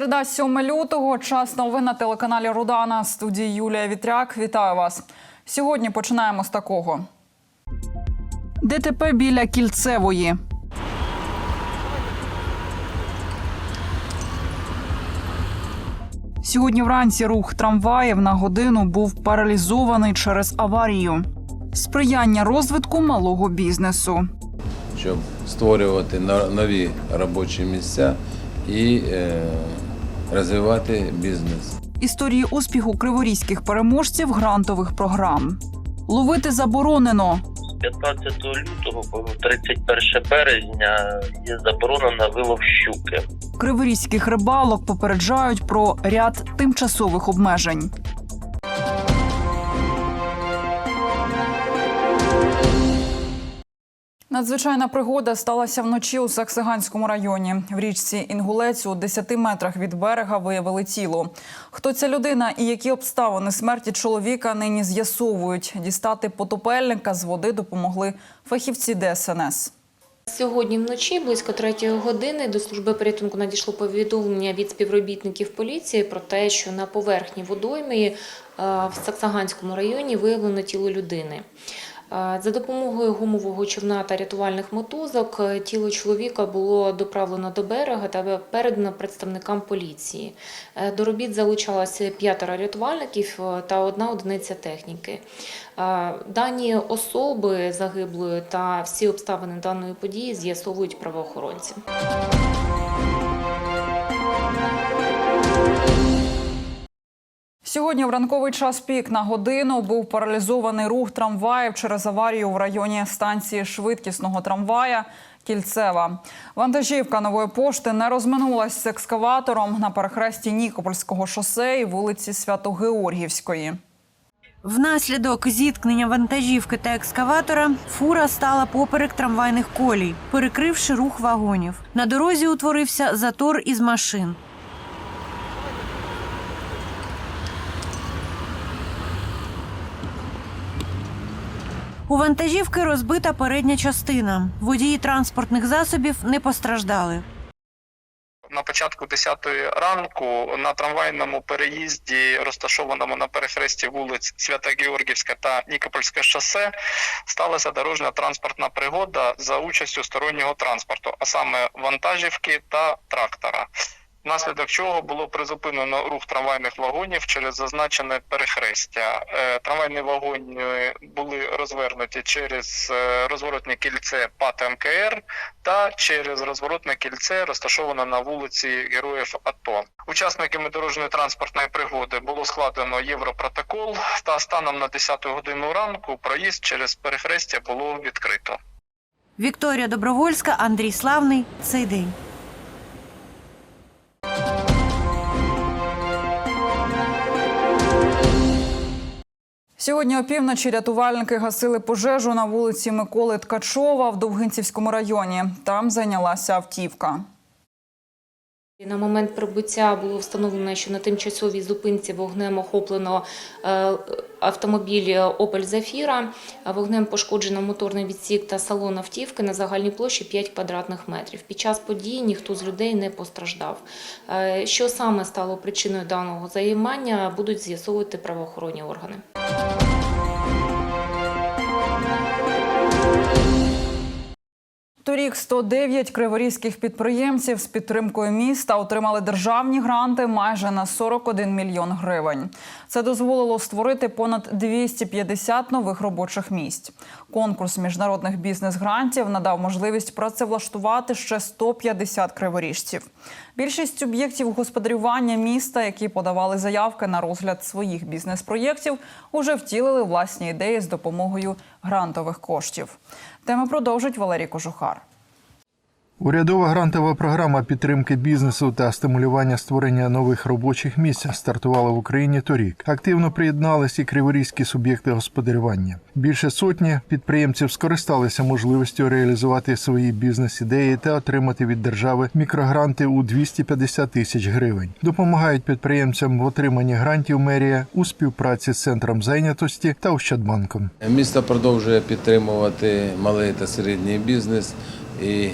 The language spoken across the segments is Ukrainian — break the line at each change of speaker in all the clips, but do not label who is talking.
Середа 7 лютого. Час новин на телеканалі Рудана. Студії Юлія Вітряк. Вітаю вас. Сьогодні починаємо з такого. ДТП біля кільцевої. Сьогодні вранці рух трамваїв на годину був паралізований через аварію. Сприяння розвитку малого бізнесу.
щоб створювати но- нові робочі місця і е, розвивати бізнес.
Історії успіху криворізьких переможців грантових програм. Ловити заборонено.
15 лютого по 31 березня є заборонена вилов щуки.
Криворізьких рибалок попереджають про ряд тимчасових обмежень. Надзвичайна пригода сталася вночі у Саксиганському районі. В річці Інгулець у 10 метрах від берега виявили тіло. Хто ця людина і які обставини смерті чоловіка нині з'ясовують. Дістати потопельника з води допомогли фахівці ДСНС.
Сьогодні вночі, близько третьої години, до служби порятунку надійшло повідомлення від співробітників поліції про те, що на поверхні водойми е, в Саксаганському районі виявлено тіло людини. Е, За допомогою гумового човна та рятувальних мотузок е, тіло чоловіка було доправлено до берега та передано представникам поліції. Е, До робіт залучалося п'ятеро рятувальників та одна одиниця техніки. Дані особи загиблої та всі обставини даної події з'ясовують правоохоронці.
Сьогодні в ранковий час пік на годину був паралізований рух трамваїв через аварію в районі станції швидкісного трамвая Кільцева. Вантажівка нової пошти не розминулась з екскаватором на перехресті Нікопольського шосе і вулиці Свято-Георгівської.
Внаслідок зіткнення вантажівки та екскаватора фура стала поперек трамвайних колій, перекривши рух вагонів. На дорозі утворився затор із машин. У вантажівки розбита передня частина. Водії транспортних засобів не постраждали.
на початку 10 ранку на трамвайному переїзді, розташованому на перехресті вулиць Свята-Георгівська та Нікопольське шосе, сталася дорожня транспортна пригода за участю стороннього транспорту, а саме вантажівки та трактора. Внаслідок чого було призупинено рух трамвайних вагонів через зазначене перехрестя. Е, Трамвайні вагони були розвернуті через е, розворотне кільце ПАТ МКР та через розворотне кільце, розташоване на вулиці Героїв АТО. Учасниками дорожньої транспортної пригоди було складено європротокол, та станом на 10 годину ранку проїзд через перехрестя було відкрито.
Вікторія Добровольська, Андрій Славний. Цей день.
Сьогодні опівночі рятувальники гасили пожежу на вулиці Миколи Ткачова в Довгинцівському районі. Там зайнялася автівка.
На момент прибуття було встановлено, що на тимчасовій зупинці вогнем охоплено е, автомобіль Opel Zafira. Вогнем пошкоджено моторний відсік та салон автівки на загальній площі 5 квадратних метрів. Під час події ніхто з людей не постраждав. Е, Що саме стало причиною даного займання, будуть з'ясовувати правоохоронні органи.
Торік 109 криворізьких підприємців з підтримкою міста отримали державні гранти майже на 41 мільйон гривень. Це дозволило створити понад 250 нових робочих місць. Конкурс міжнародних бізнес-грантів надав можливість працевлаштувати ще 150 криворіжців. Більшість суб'єктів господарювання міста, які подавали заявки на розгляд своїх бізнес-проєктів, уже втілили власні ідеї з допомогою грантових коштів. Тему продовжить Валерій Кожухар.
Урядова грантова програма підтримки бізнесу та стимулювання створення нових робочих місць стартувала в Україні торік. Активно приєднались і криворізькі суб'єкти господарювання. Більше сотні підприємців скористалися можливістю реалізувати свої бізнес-ідеї та отримати від держави мікрогранти у 250 тисяч гривень. Допомагають підприємцям в отриманні грантів мерія у співпраці з центром зайнятості та Ощадбанком.
Місто продовжує підтримувати малий та середній бізнес і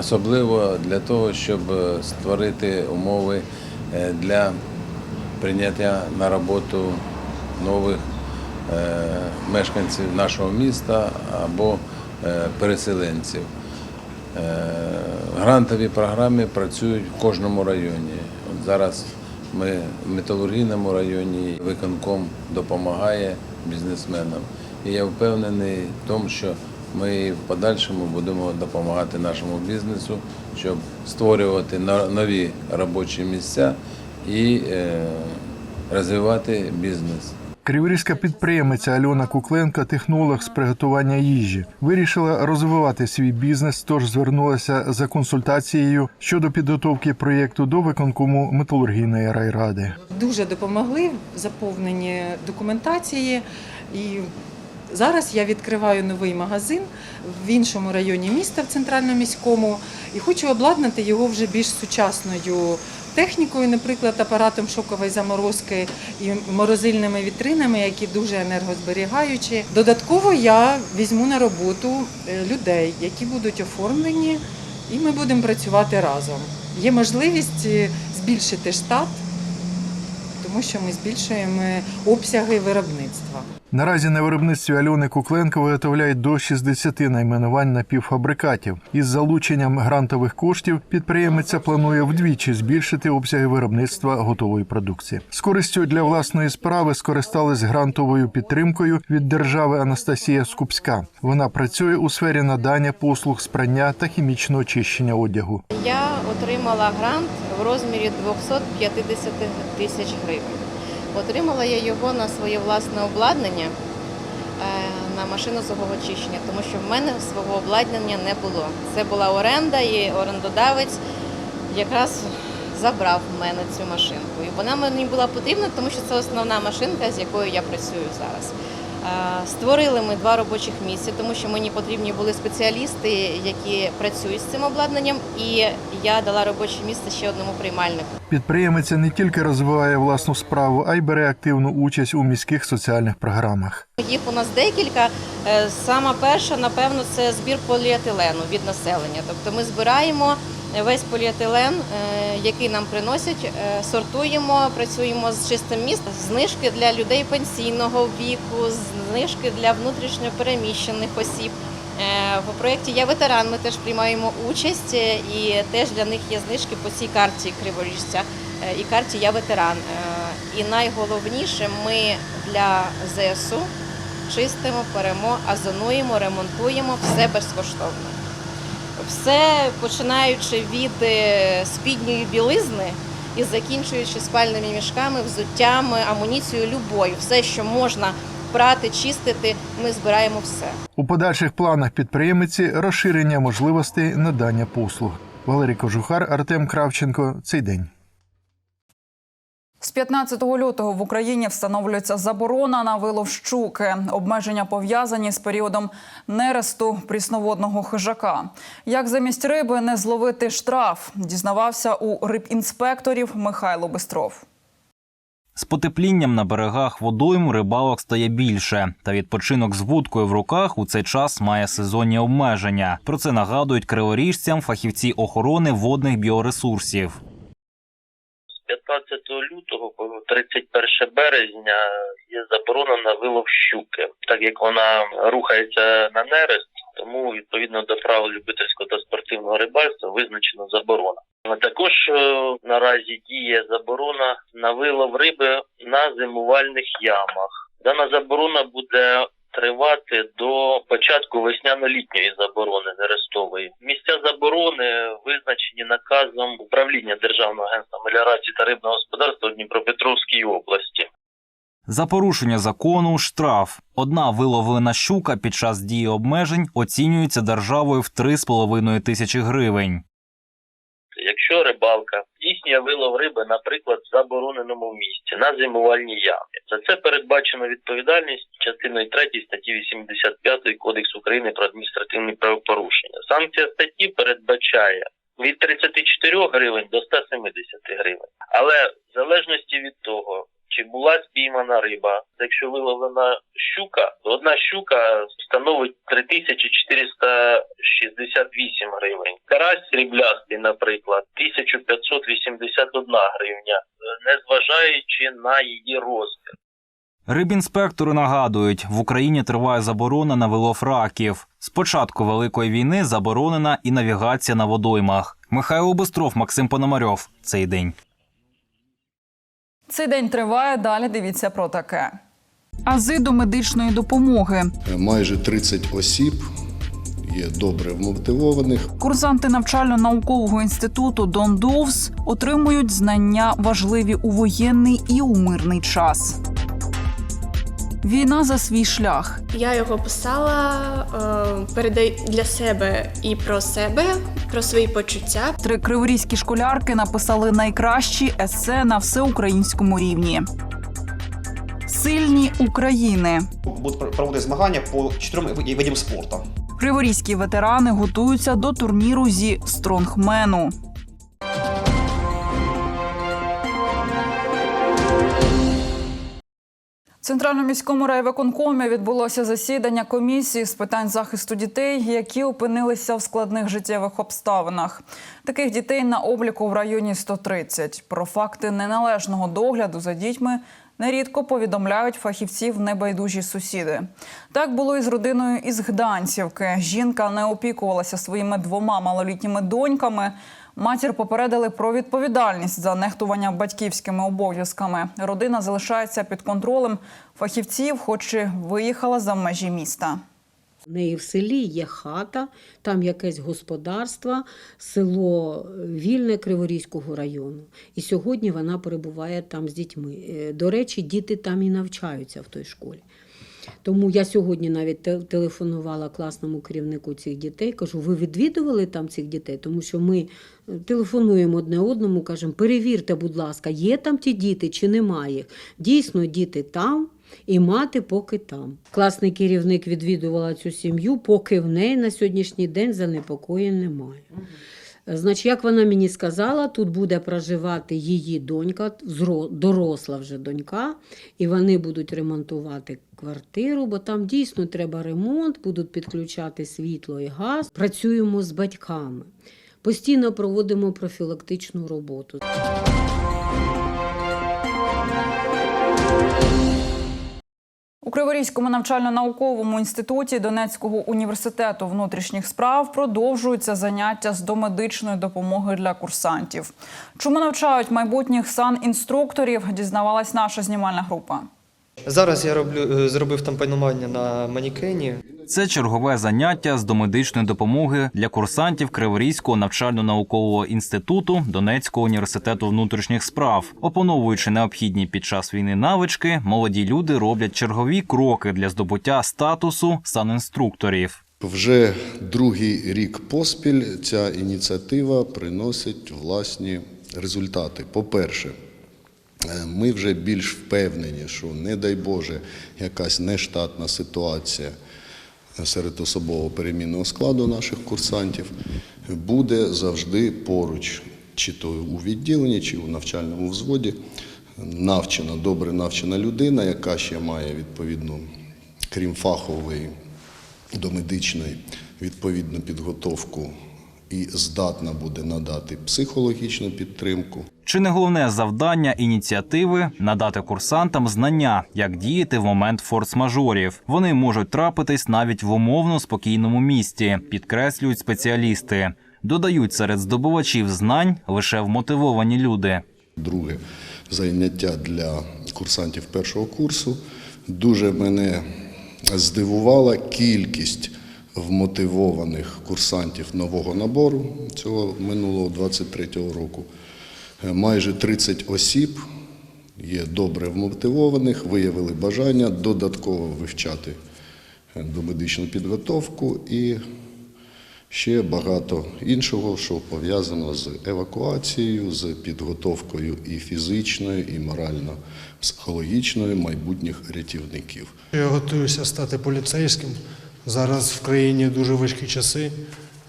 особливо для того, щоб створити умови е, для прийняття на роботу нових е, мешканців нашого міста або е, переселенців. Е, Грантові програми працюють в кожному районі. От зараз ми в металургійному районі виконком допомагає бізнесменам. І я впевнений в тому, що ми в подальшому будемо допомагати нашому бізнесу, щоб створювати но- нові робочі місця і е, розвивати бізнес.
Криворізька підприємиця Альона Кукленко, технолог з приготування їжі, вирішила розвивати свій бізнес, тож звернулася за консультацією щодо підготовки проєкту до виконкому металургійної райради.
дуже допомогли в заповненні документації. І зараз я відкриваю новий магазин в іншому районі міста, в центральному міському, і хочу обладнати його вже більш сучасною технікою, наприклад, апаратом шокової заморозки і морозильними вітринами, які дуже енергозберігаючі. Додатково я візьму на роботу е, людей, які будуть оформлені, і ми будемо працювати разом. Є можливість е, збільшити штат тому що ми збільшуємо обсяги виробництва.
Наразі на виробництві Альони Кукленко виготовляють до 60 найменувань напівфабрикатів. Із залученням грантових коштів підприємиця планує вдвічі збільшити обсяги виробництва готової продукції. З користю для власної справи скористались грантовою підтримкою від держави Анастасія Скупська. Вона працює у сфері надання послуг з прання та хімічного очищення одягу.
Я отримала грант в розмірі 250 тисяч гривень. Отримала я його на своє власне обладнання е, на машину сухого очищення, тому що в мене свого обладнання не було. Це була оренда, і орендодавець якраз забрав в мене цю машинку. І вона мені була потрібна, тому що це основна машинка, з якою я працюю зараз. Е, Створили ми два робочих місця, тому що мені потрібні були спеціалісти, які працюють з цим обладнанням, і я дала робоче місце ще одному приймальнику.
Підприємиця не тільки розвиває власну справу, а й бере активну участь у міських соціальних програмах.
Їх у нас декілька. Е, Сама перша, напевно, це збір поліетилену від населення. Тобто ми збираємо весь поліетилен, е, який нам приносять, е, сортуємо, працюємо з чистим містом, знижки для людей пенсійного віку, знижки для внутрішньо переміщених осіб. Е, В проєкті Я ветеран. Ми теж приймаємо участь, і теж для них є знижки по цій карті Криворіжця і карті Я ветеран. І найголовніше, ми для ЗСУ чистимо, перемо, озонуємо, ремонтуємо все безкоштовно. Все починаючи від е, спідньої білизни і закінчуючи спальними мішками, взуттями, амуніцією любою, все, що можна прати, чистити, ми збираємо все.
У подальших планах підприємиці розширення можливостей надання послуг. Валерій Кожухар, Артем Кравченко. Цей день.
З 15 лютого в Україні встановлюється заборона на вилов щуки. Обмеження пов'язані з періодом нересту прісноводного хижака. Як замість риби не зловити штраф, дізнавався у рибінспекторів Михайло Бистров.
З потеплінням на берегах водойм рибалок стає більше, та відпочинок з вудкою в руках у цей час має сезонні обмеження. Про це нагадують криворіжцям фахівці охорони водних біоресурсів.
З 15 лютого по 31 березня є заборона на вилов щуки, так як вона рухається на нерест, тому відповідно до правил любительського та спортивного рибальства визначена заборона. Також е, наразі діє заборона на вилов риби на зимувальних ямах. Дана заборона буде тривати до початку весняно-літньої заборони нерестової. Місця заборони визначені наказом управління Державного агентства меліорації та рибного господарства Дніпропетровській області.
За порушення закону штраф. Одна виловлена щука під час дії обмежень оцінюється державою в 3,5 тисячі гривень.
Якщо рибалка здійснює вилов риби, наприклад, в забороненому місці на зимувальній ямі, за це передбачено відповідальність частиною 3 статті 85 Кодексу України про адміністративні правопорушення. Санкція статті передбачає від 34 гривень до 170 гривень. Але в залежності від того, чи була спіймана риба. Якщо виловлена щука, то одна щука становить 3468 гривень. Карась сріблястий, наприклад, 1581 гривня, незважаючи на її розмір.
Рибінспектори нагадують, в Україні триває заборона на вилов раків. З початку великої війни заборонена і навігація на водоймах. Михайло Бистров, Максим Пономарьов. Цей день.
Цей день триває. Далі дивіться про таке. Ази до медичної допомоги.
Майже 30 осіб є добре вмотивованих.
Курсанти навчально-наукового інституту Дон Довс отримують знання важливі у воєнний і у мирний час. Війна за свій шлях.
Я його писала е, передай для себе і про себе, про свої почуття.
Три криворізькі школярки написали найкращі есе на всеукраїнському рівні. Сильні України.
Будуть проводити змагання по чотирьом видам спорту.
Криворізькі ветерани готуються до турніру зі стронгмену. Центральному міському райвиконкомі відбулося засідання комісії з питань захисту дітей, які опинилися в складних життєвих обставинах. Таких дітей на обліку в районі 130. Про факти неналежного догляду за дітьми нерідко повідомляють фахівців небайдужі сусіди. Так було і з родиною із Гданцівки. Жінка не опікувалася своїми двома малолітніми доньками. Матір попередили про відповідальність за нехтування батьківськими обов'язками. Родина залишається під контролем фахівців, хоч і виїхала за межі міста.
В неї в селі є хата, там якесь господарство, село Вільне Криворізького району. І сьогодні вона перебуває там з дітьми. Е, До речі, діти там і навчаються в той школі. Тому я сьогодні навіть телефонувала класному керівнику цих дітей. Кажу, ви відвідували там цих дітей? Тому що ми е, телефонуємо одне одному, кажемо, перевірте, будь ласка, є там ті діти чи немає їх. Дійсно, діти там. І мати поки там. Класний керівник відвідувала цю сім'ю, поки в неї на сьогоднішній день занепокоєнь немає. Значить, як вона мені сказала, тут буде проживати її донька, доросла вже донька, і вони будуть ремонтувати квартиру, бо там дійсно треба ремонт, будуть підключати світло і газ. Працюємо з батьками. Постійно проводимо профілактичну роботу.
У Криворізькому навчально-науковому інституті Донецького університету внутрішніх справ продовжуються заняття з домедичної допомоги для курсантів. Чому навчають майбутніх санінструкторів, дізнавалась наша знімальна група.
Зараз я роблю е, зробив там панування на манікені.
Це чергове заняття з домедичної допомоги для курсантів Криворізького навчально-наукового інституту Донецького університету внутрішніх справ. Опановуючи необхідні під час війни навички, молоді люди роблять чергові кроки для здобуття статусу санінструкторів.
Вже другий рік поспіль ця ініціатива приносить власні результати. По-перше, е, ми вже більш впевнені, що, не дай Боже, якась нештатна ситуація серед особового перемінного складу наших курсантів буде завжди поруч, чи то у відділенні, чи у навчальному взводі. Навчена, добре навчена людина, яка ще має відповідну, крім фахової до медичної відповідну підготовку і здатна буде надати психологічну підтримку.
Чи не головне завдання ініціативи надати курсантам знання, як діяти в момент форс-мажорів? Вони можуть трапитись навіть в умовно спокійному місті, підкреслюють спеціалісти. Додають серед здобувачів знань лише вмотивовані люди.
Друге заняття для курсантів першого курсу. Дуже мене здивувала кількість вмотивованих курсантів нового набору цього минулого 23-го року. Е, Майже 30 осіб є добре вмотивованих, виявили бажання додатково вивчати е, домедичну підготовку і ще багато іншого, що пов'язано з евакуацією, з підготовкою і фізичною, і морально-психологічною майбутніх рятівників.
Я готуюся стати поліцейським. Зараз в країні дуже важкі часи.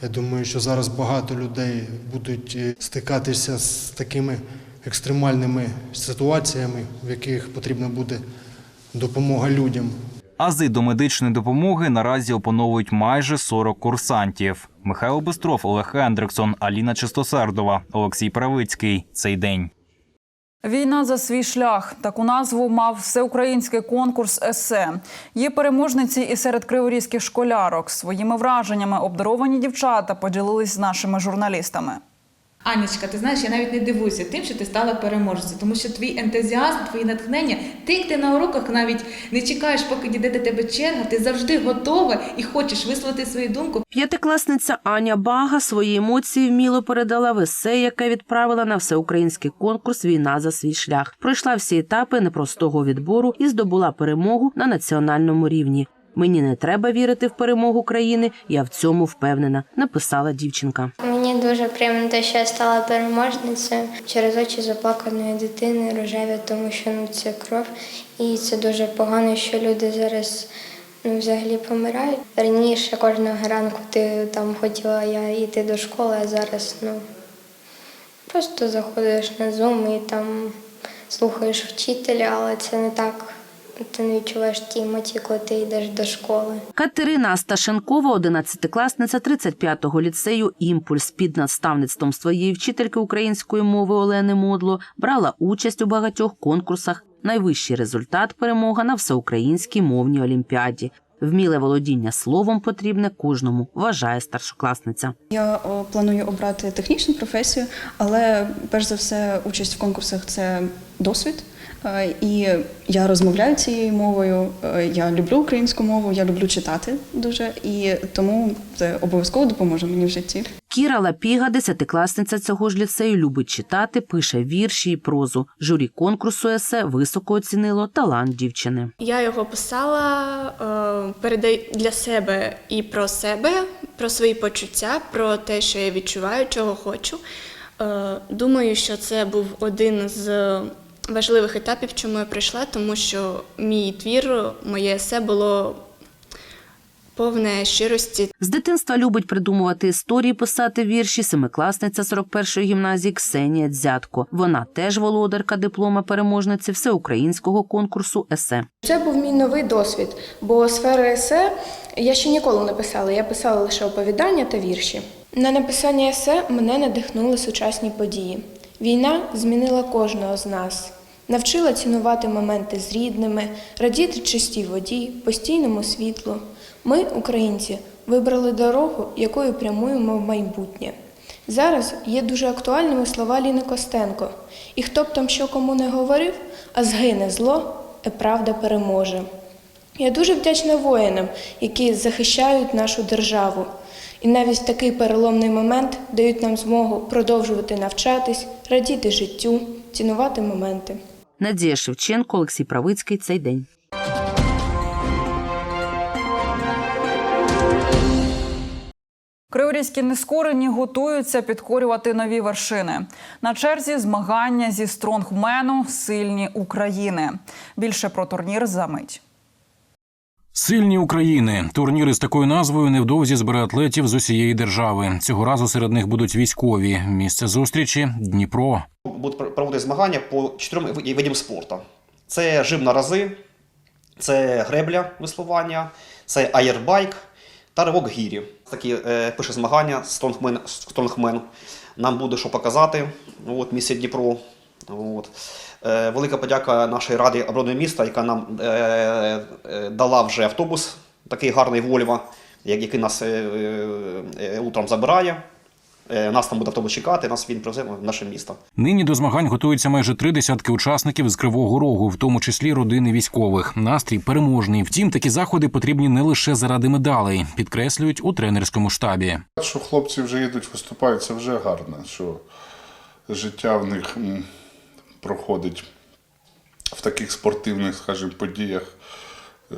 Я думаю, що зараз багато людей будуть е, стикатися з такими екстремальними ситуаціями, в яких потрібна буде допомога людям.
Ази до медичної допомоги наразі опановують майже 40 курсантів. Михайло Бистров, Олег Хендриксон, Аліна Чистосердова, Олексій Правицький. Цей день.
Війна за свій шлях. Таку назву мав всеукраїнський конкурс есе. Є переможниці і серед криворізьких школярок. Своїми враженнями обдаровані дівчата поділились з нашими журналістами.
Анічка, ти знаєш, я навіть не дивуюся тим, що ти стала переможцем, тому що твій ентузіазм, твої натхнення, ти як ти на уроках навіть не чекаєш, поки дійде до тебе черга, ти завжди готова і хочеш висловити свою думку.
П'ятикласниця Аня Бага свої емоції вміло передала в есе, яке відправила на всеукраїнський конкурс Війна за свій шлях. Пройшла всі етапи непростого відбору і здобула перемогу на національному рівні. Мені не треба вірити в перемогу країни. Я в цьому впевнена, написала дівчинка.
Дуже приємно те, що я стала переможницею через очі заплаканої дитини рожеві, тому що ну це кров, і це дуже погано, що люди зараз ну, взагалі помирають. Раніше кожного ранку ти там хотіла я йти до школи, а зараз ну просто заходиш на Zoom і там слухаєш вчителя, але це не так. Ти не відчуваєш ті емоції, коли ти йдеш до школи.
Катерина Асташенкова, одинадцятикласниця 35-го ліцею «Імпульс» під наставництвом своєї вчительки української мови Олени Модло брала участь у багатьох конкурсах. Найвищий результат перемога на всеукраїнській мовній олімпіаді. Вміле володіння словом потрібне кожному, вважає старшокласниця.
Я планую обрати технічну професію, але перш за все участь в конкурсах це досвід. Е, І я розмовляю цією мовою. е, Я люблю українську мову, я люблю читати дуже, і тому це обов'язково допоможе мені в житті.
Кіра Лапіга, десятикласниця цього ж ліцею, любить читати, пише вірші і прозу. Журі конкурсу есе високо оцінило талант дівчини.
Я його писала е, передай для себе і про себе, про свої почуття, про те, що я відчуваю, чого хочу. Думаю, що це був один з важливих етапів, чому я прийшла, тому що мій твір, моє есе було повне щирості.
З дитинства любить придумувати історії, писати вірші семикласниця 41-ї гімназії Ксенія Дзятко. Вона теж володарка диплома переможниці всеукраїнського конкурсу есе.
Це був мій новий досвід, бо сфери есе я ще ніколи не писала. Я писала лише оповідання та вірші. На написання есе мене надихнули сучасні події. Війна змінила кожного з нас, навчила цінувати моменти з рідними, радіти чистій воді, постійному світлу. Ми, українці, вибрали дорогу, якою прямуємо в майбутнє. Зараз є дуже актуальними слова Ліни Костенко. І хто б там що кому не говорив, а згине зло, і правда переможе. Я дуже вдячна воїнам, які захищають нашу державу. І навіть такий переломний момент дають нам змогу продовжувати навчатись, радіти життю, цінувати моменти.
Надія Шевченко, Олексій Правицький. Цей день.
Криворізькі нескорені готуються підкорювати нові вершини. На черзі змагання зі стронгмену Сильні України. Більше про турнір за мить.
Сильні України. Турніри з такою назвою невдовзі збере атлетів з усієї держави. Цього разу серед них будуть військові. Місце зустрічі Дніпро.
Будуть проводити змагання по чотирьом ви- видам спорту. Це жим на рази, це гребля веслування, це аєрбайк та ривок гірі. Такі е, пише змагання стронгмен. Нам буде що показати. От, місце Дніпро. От. Е, велика подяка нашій раді оборони міста, яка нам е, е, дала вже автобус, такий гарний Вольво, як- який нас е, е, е, утром забирає. Е, нас там буде автобус чекати, нас він привезе в наше місто.
Нині до змагань готуються майже три десятки учасників з Кривого Рогу, в тому числі родини військових. Настрій переможний. Втім, такі заходи потрібні не лише заради медалей, підкреслюють у тренерському штабі.
Що хлопці вже їдуть, виступають, це вже гарно, що життя в них проходить в таких спортивних, скажімо, подіях е,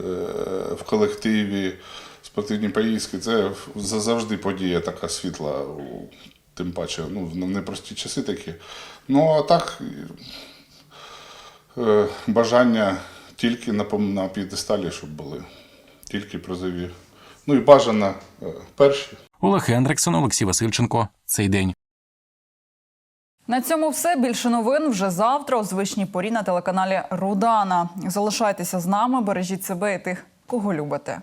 в колективі, спортивні поїздки. Це завжди подія така світла, тим паче ну, в непрості часи такі. Ну а так е, бажання тільки на, п'єдесталі, щоб були, тільки призові. Ну і бажано е, перші.
Олег Хендриксон, Олексій Васильченко. Цей день.
На цьому все більше новин вже завтра у звичній порі на телеканалі Рудана. Залишайтеся з нами, бережіть себе і тих, кого любите.